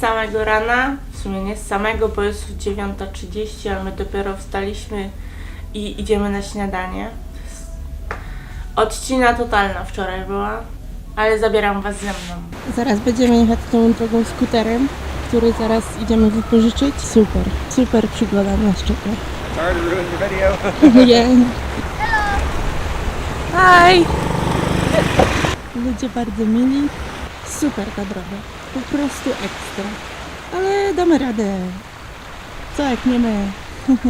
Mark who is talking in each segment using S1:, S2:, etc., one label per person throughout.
S1: z samego rana. W sumie nie z samego, bo jest 9.30, ale my dopiero wstaliśmy i idziemy na śniadanie. Odcina totalna wczoraj była, ale zabieram was ze mną. Zaraz będziemy jechać tą drogą skuterem, który zaraz idziemy wypożyczyć. Super, super przygoda nas czeka.
S2: Sorry to ruin the video.
S1: Nie. Hi! Ludzie bardzo mili. Super ta droga. Po prostu ekstra. Ale damy radę. Co jak nie my?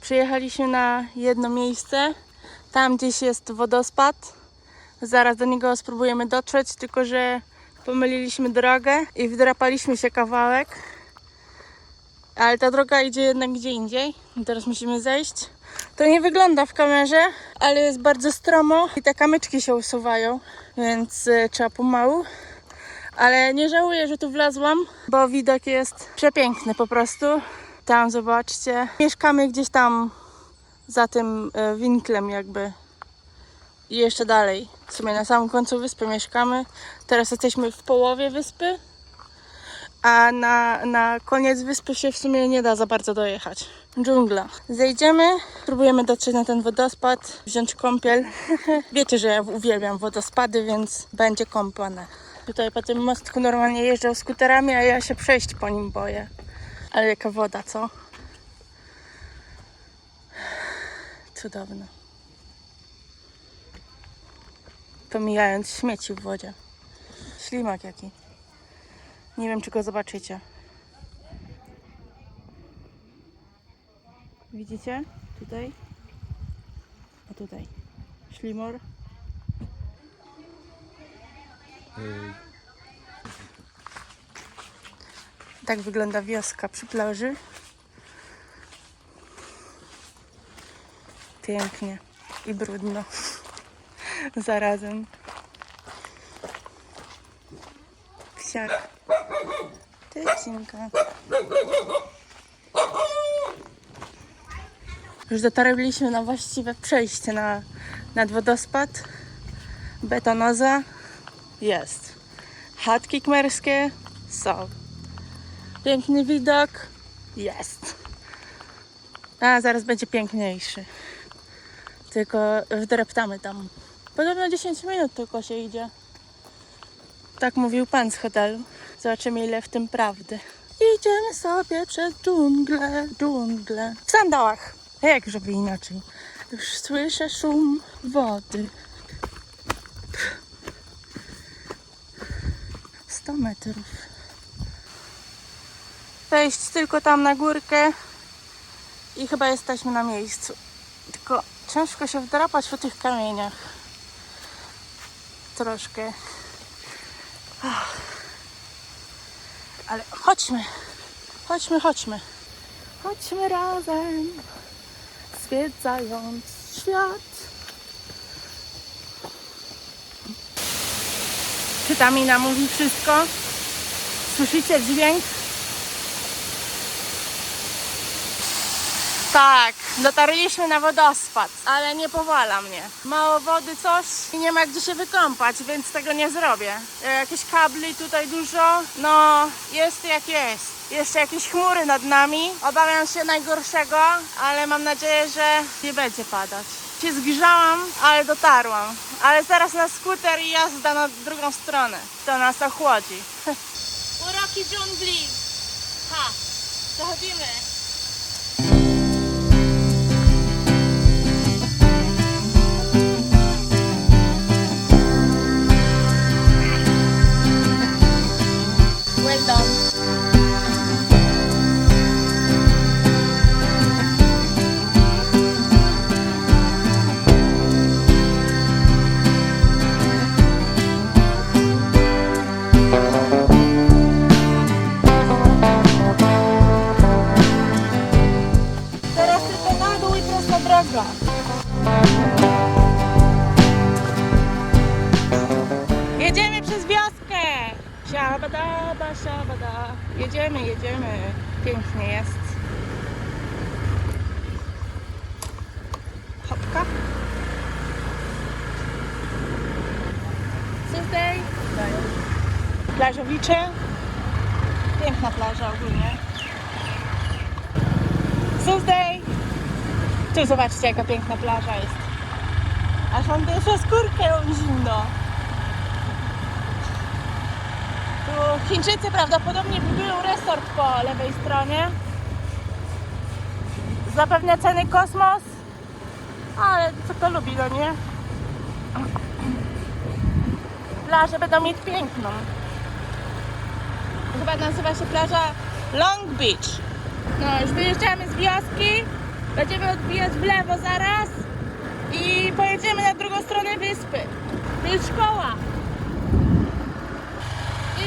S1: Przyjechaliśmy na jedno miejsce. Tam gdzieś jest wodospad. Zaraz do niego spróbujemy dotrzeć, tylko że pomyliliśmy drogę i wdrapaliśmy się kawałek. Ale ta droga idzie jednak gdzie indziej. Teraz musimy zejść. To nie wygląda w kamerze, ale jest bardzo stromo i te kamyczki się usuwają, więc y, trzeba pomału. Ale nie żałuję, że tu wlazłam, bo widok jest przepiękny po prostu. Tam zobaczcie. Mieszkamy gdzieś tam za tym y, winklem jakby. I jeszcze dalej. W sumie na samym końcu wyspy mieszkamy. Teraz jesteśmy w połowie wyspy a na, na koniec wyspy się w sumie nie da za bardzo dojechać. Dżungla. Zejdziemy, próbujemy dotrzeć na ten wodospad, wziąć kąpiel. Wiecie, że ja uwielbiam wodospady, więc będzie kąpane. Tutaj po tym mostku normalnie jeżdżą skuterami, a ja się przejść po nim boję. Ale jaka woda, co? Cudowne. Pomijając śmieci w wodzie. Ślimak jaki. Nie wiem, czy go zobaczycie. Widzicie? Tutaj. A tutaj. Ślimor. Tak wygląda wioska przy plaży. Pięknie i brudno. Zarazem. Psiak. Już dotarliśmy na właściwe przejście na, nad wodospad. Betonoza jest. Chatki kmerskie są. Piękny widok jest. A zaraz będzie piękniejszy. Tylko wdreptamy tam. Podobno 10 minut tylko się idzie. Tak mówił pan z hotelu. Zobaczymy ile w tym prawdy. Idziemy sobie przez dżunglę, dżunglę. W sandałach. A jak żeby inaczej? Już słyszę szum wody. 100 metrów. Wejść tylko tam na górkę i chyba jesteśmy na miejscu. Tylko ciężko się wdrapać po tych kamieniach. Troszkę. Ale chodźmy, chodźmy, chodźmy. Chodźmy razem, zwiedzając świat. Czy ta mina mówi wszystko? Słyszycie dźwięk? Tak, dotarliśmy na wodospad, ale nie powala mnie. Mało wody coś i nie ma gdzie się wykąpać, więc tego nie zrobię. E, Jakieś kabli tutaj dużo, no jest jak jest. Jeszcze jakieś chmury nad nami. Obawiam się najgorszego, ale mam nadzieję, że nie będzie padać. Się zgrzałam, ale dotarłam. Ale zaraz na skuter i jazda na drugą stronę. To nas ochłodzi. Uroki dżungli. Ha, dochodzimy. Siabadaba, siabada. Jedziemy, jedziemy. Pięknie jest. Hopka. Tuesday. Plażowicze. Piękna plaża ogólnie. Tuesday. Tu zobaczcie jaka piękna plaża jest. Aż mam pierwszą skórkę mam zimno. Tu Chińczycy prawdopodobnie budują resort po lewej stronie. Zapewnia ceny kosmos. Ale co kto lubi, no nie? Plaże będą mieć piękną. Chyba nazywa się plaża Long Beach. No, już wyjeżdżamy z wioski. Będziemy odbijać w lewo zaraz. I pojedziemy na drugą stronę wyspy. To jest szkoła. I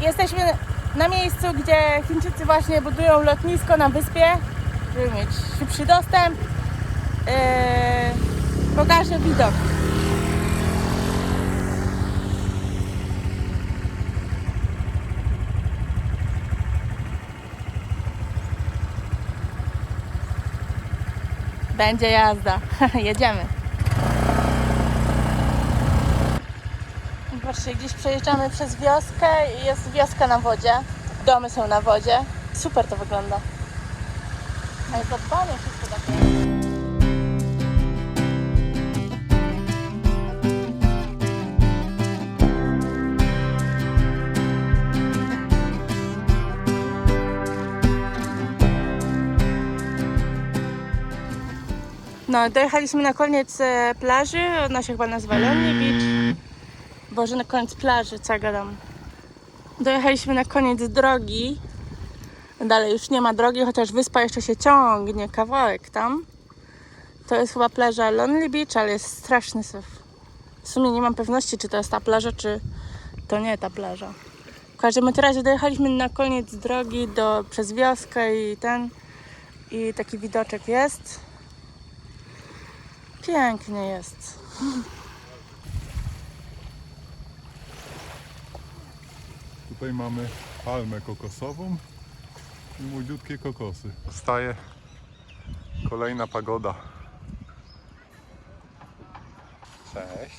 S1: Jesteśmy na miejscu, gdzie Chińczycy właśnie budują lotnisko na wyspie, żeby mieć szybszy dostęp. Yy, pokażę widok. Będzie jazda. Jedziemy. Patrzcie, gdzieś przejeżdżamy przez wioskę i jest wioska na wodzie. Domy są na wodzie. Super to wygląda. A jest zadbane wszystko takie. No, dojechaliśmy na koniec e, plaży. Ona się chyba nazywa Lonely Beach. Boże, na koniec plaży, co ja gadam. Dojechaliśmy na koniec drogi. Dalej już nie ma drogi, chociaż wyspa jeszcze się ciągnie, kawałek tam. To jest chyba plaża Lonely Beach, ale jest straszny syf. W sumie nie mam pewności, czy to jest ta plaża, czy to nie ta plaża. W każdym razie dojechaliśmy na koniec drogi do, przez wioskę i ten. I taki widoczek jest. Pięknie jest.
S3: Tutaj mamy palmę kokosową i młodziutkie kokosy. Wstaje kolejna pagoda. Cześć.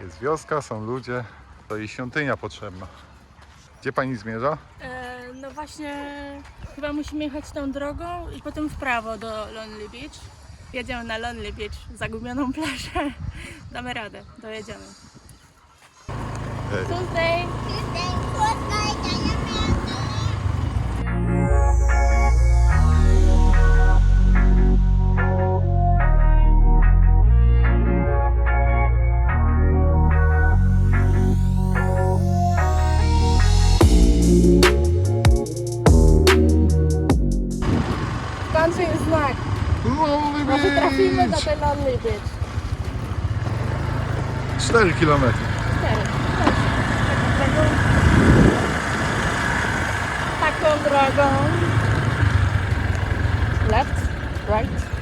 S3: Jest wioska, są ludzie, to i świątynia potrzebna. Gdzie pani zmierza?
S1: E, no właśnie, chyba musimy jechać tą drogą i potem w prawo do Lonely Beach. Jedziemy na Lonely Beach, zagubioną plażę. Damy radę, dojedziemy.
S3: Ej.
S1: Tuesday. W końcu jest znak.
S3: Lonely
S1: Może trafimy do tej Lonely Beach.
S3: 4 km.
S1: Taką, taką drogą. Left, right.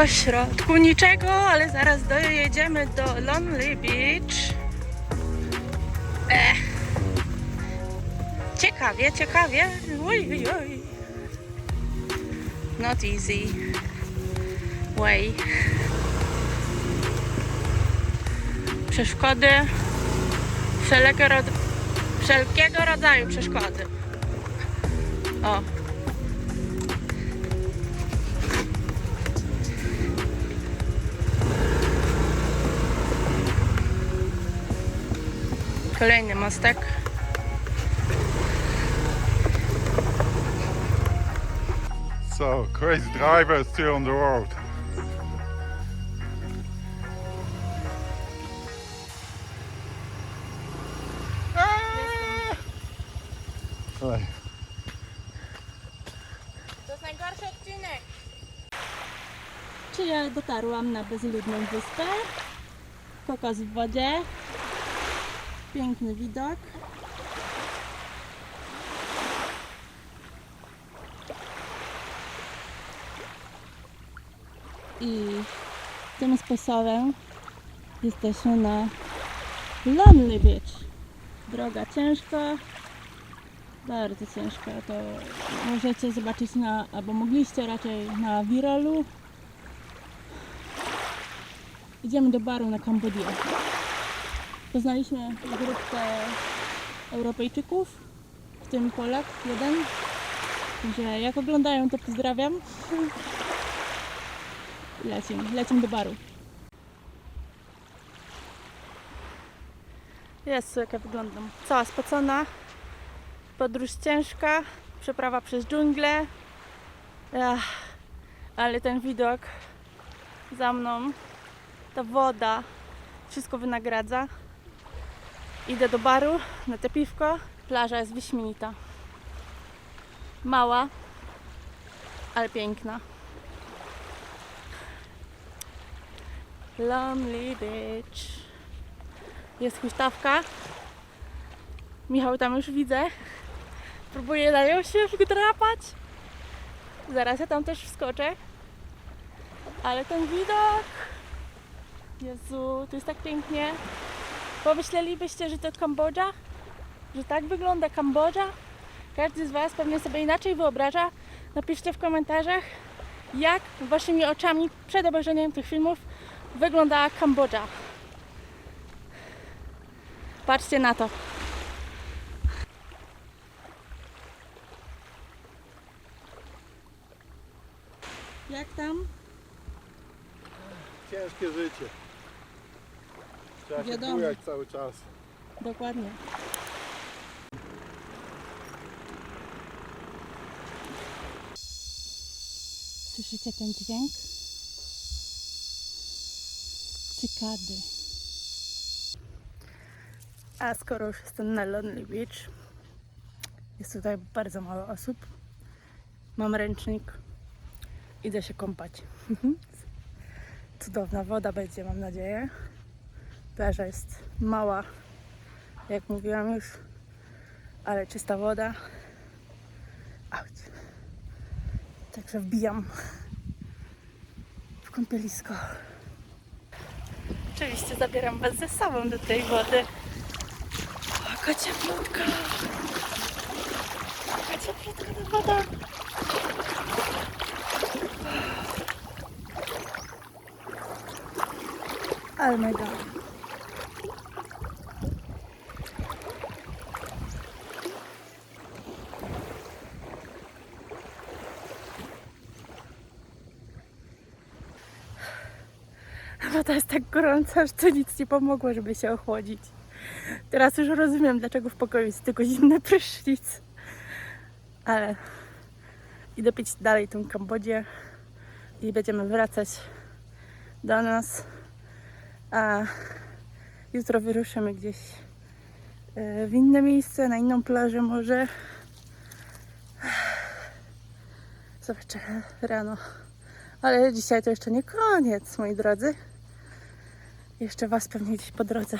S1: Niczego. Po środku niczego, ale zaraz dojedziemy do Lonely Beach. Ech. Ciekawie, ciekawie. Oj, oj, oj. Not easy. Way. Przeszkody. Wszelkiego rodzaju przeszkody. O. Kolejny mostek.
S3: So, crazy driver still on the road. Oj,
S1: To jest najgorszy odcinek. Czy ja dotarłam na bezludną wyspę? Kokos w wodzie. Piękny widok. I tym sposobem jesteśmy na Lonely Beach. Droga ciężka, bardzo ciężka. To możecie zobaczyć na, albo mogliście raczej na Wirolu. Idziemy do baru na Kambodię. Poznaliśmy grupkę Europejczyków, w tym Polak jeden. Że jak oglądają, to pozdrawiam. Lecimy, lecimy do baru. Jest, jak ja wyglądam. Cała spocona. Podróż ciężka, przeprawa przez dżunglę. Ach, ale ten widok za mną, ta woda, wszystko wynagradza. Idę do baru na te piwko. Plaża jest wyśmienita. Mała, ale piękna. Lonely Beach. Jest huśtawka. Michał tam już widzę. Próbuję na nią się wdrapać. Zaraz ja tam też wskoczę. Ale ten widok. Jezu, to jest tak pięknie. Pomyślelibyście, że to Kambodża? Że tak wygląda Kambodża? Każdy z Was pewnie sobie inaczej wyobraża. Napiszcie w komentarzach, jak Waszymi oczami przed obejrzeniem tych filmów wyglądała Kambodża. Patrzcie na to. Jak tam?
S2: Ciężkie życie. Trzeba się
S1: Wiadomo.
S2: bujać cały czas.
S1: Dokładnie. Słyszycie ten dźwięk? Cykady. A skoro już jestem na Lonely Beach, jest tutaj bardzo mało osób. Mam ręcznik. Idę się kąpać. Cudowna woda będzie, mam nadzieję. Plaża jest mała, jak mówiłam już, ale czysta woda. Auć. Także wbijam w kąpielisko. Oczywiście zabieram Was ze sobą do tej wody. Jaka cieplutka! Jaka cieplutka ta woda! Ale mega. Woda jest tak gorąca, że to nic nie pomogło, żeby się ochłodzić. Teraz już rozumiem, dlaczego w pokoju jest tylko zimny prysznic. Ale idę pić dalej tą Kambodzię i będziemy wracać do nas. A jutro wyruszymy gdzieś e, w inne miejsce, na inną plażę może. Zobaczę rano. Ale dzisiaj to jeszcze nie koniec, moi drodzy. Jeszcze Was pewnie gdzieś po drodze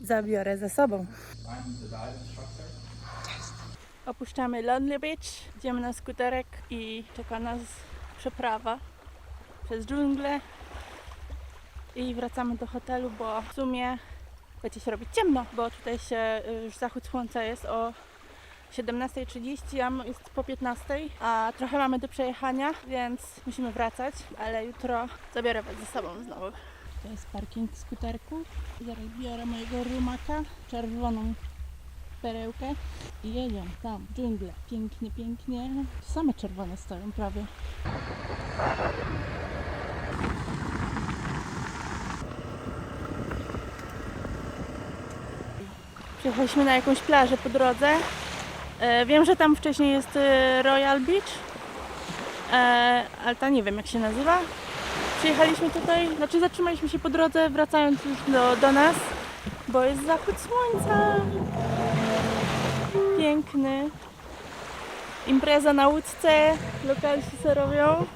S1: zabiorę ze sobą. Opuszczamy Lonely Beach, idziemy na skuterek i czeka nas przeprawa przez dżunglę i wracamy do hotelu, bo w sumie będzie się robić ciemno, bo tutaj się y, już zachód słońca jest o 17.30, a jest po 15.00, a trochę mamy do przejechania, więc musimy wracać, ale jutro zabiorę Was ze sobą znowu. To jest parking skuterków. Zaraz biorę mojego rumaka, czerwoną perełkę i jedziemy tam, dżunglę. Pięknie, pięknie. Same czerwone stoją prawie. Przyjechaliśmy na jakąś plażę po drodze. E, wiem, że tam wcześniej jest e, Royal Beach, e, ale ta nie wiem jak się nazywa. Przyjechaliśmy tutaj, znaczy zatrzymaliśmy się po drodze, wracając już do, do nas, bo jest zachód słońca. Piękny. Impreza na łódce, lokalsi se robią.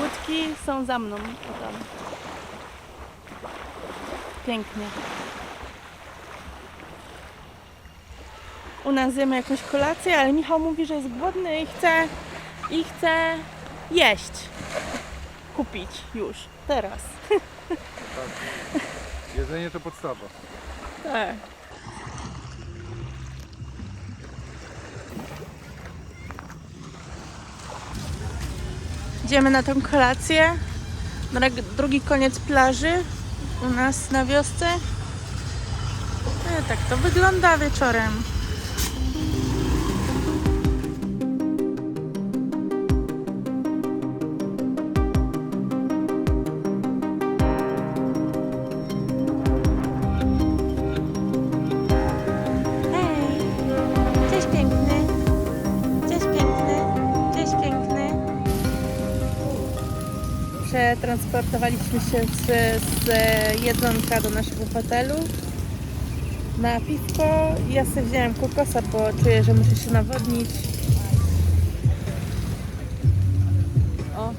S1: Łódki są za mną. O tam. Pięknie. U nas zjemy jakąś kolację, ale Michał mówi, że jest głodny i chce, i chce jeść. Kupić już, teraz.
S3: Jedzenie to podstawa.
S1: Tak. Idziemy na tą kolację. Drugi koniec plaży u nas na wiosce. E, tak to wygląda wieczorem. Przetransportowaliśmy się z, z jedzonka do naszego hotelu na piwko. Ja sobie wziąłem kokosa, bo czuję, że muszę się nawodnić. O!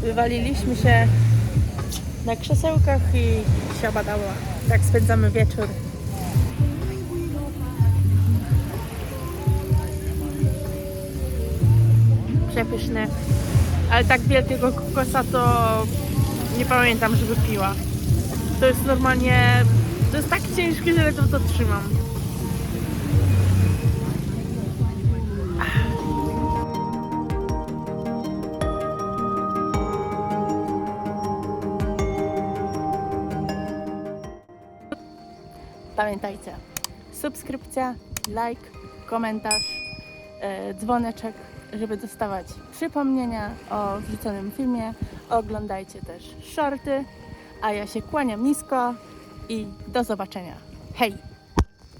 S1: Wywaliliśmy się na krzesełkach i siabadała. Tak spędzamy wieczór. Przepyszne. Ale tak wielkiego kokosa to nie pamiętam, żeby piła. To jest normalnie... To jest tak ciężkie, że ledwo to trzymam. Pamiętajcie, subskrypcja, like, komentarz, e, dzwoneczek, żeby dostawać przypomnienia o wrzuconym filmie. Oglądajcie też shorty, a ja się kłaniam nisko i do zobaczenia. Hej!